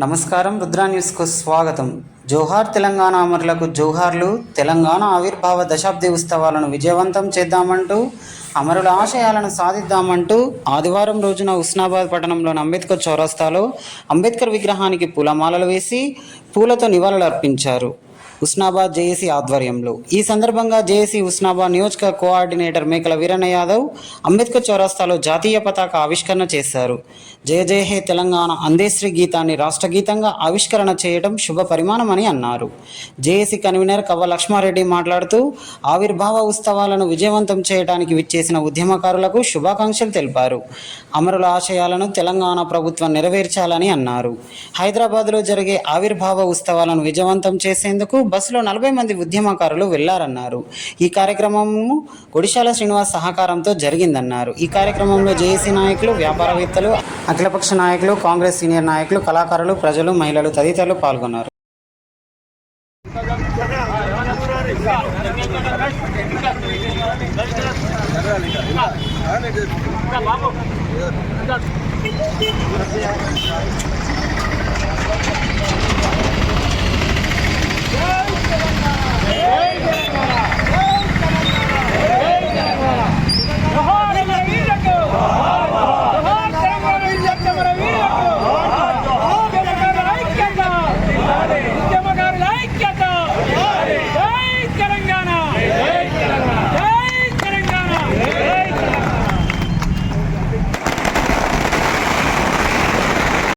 నమస్కారం రుద్రా న్యూస్కు స్వాగతం. జోహార్ తెలంగాణ అమరులకు జోహార్లు తెలంగాణ ఆవిర్భావ దశాబ్ది ఉత్సవాలను విజయవంతం చేద్దామంటూ అమరుల ఆశయాలను సాధిద్దామంటూ ఆదివారం రోజున ఉస్నాబాద్ పట్టణంలోని అంబేద్కర్ చౌరస్తాలో అంబేద్కర్ విగ్రహానికి పూలమాలలు వేసి పూలతో నివాళులర్పించారు. ఉస్నాబాద్ జేఏసీ ఆధ్వర్యంలో. ఈ సందర్భంగా జేఏసీ ఉస్నాబాద్ నియోజక కోఆర్డినేటర్ మేకల వీరన్న యాదవ్ అంబేద్కర్ చౌరస్తాలో జాతీయ పతాక ఆవిష్కరణ చేశారు. జయ జయ హే తెలంగాణ అందేశ్రీ గీతాన్ని రాష్ట్ర గీతంగా ఆవిష్కరణ చేయడం శుభ పరిమాణమని అన్నారు. జేఏసీ కన్వీనర్ కవ్వ లక్ష్మారెడ్డి మాట్లాడుతూ ఆవిర్భావ ఉత్సవాలను విజయవంతం చేయడానికి విచ్చేసిన ఉద్యమకారులకు శుభాకాంక్షలు తెలిపారు. అమరుల ఆశయాలను తెలంగాణ ప్రభుత్వం నెరవేర్చాలని అన్నారు. హైదరాబాద్లో జరిగే ఆవిర్భావ ఉత్సవాలను విజయవంతం చేసేందుకు బస్సులో నలభై మంది ఉద్యమకారులు వెళ్ళారన్నారు. ఈ కార్యక్రమము ఒడిశాల శ్రీనివాస్ సహకారంతో జరిగిందన్నారు. ఈ కార్యక్రమంలో జేఏసీ నాయకులు వ్యాపారవేత్తలు అఖిలపక్ష నాయకులు కాంగ్రెస్ సీనియర్ నాయకులు కళాకారులు ప్రజలు మహిళలు తదితరులు పాల్గొన్నారు. జై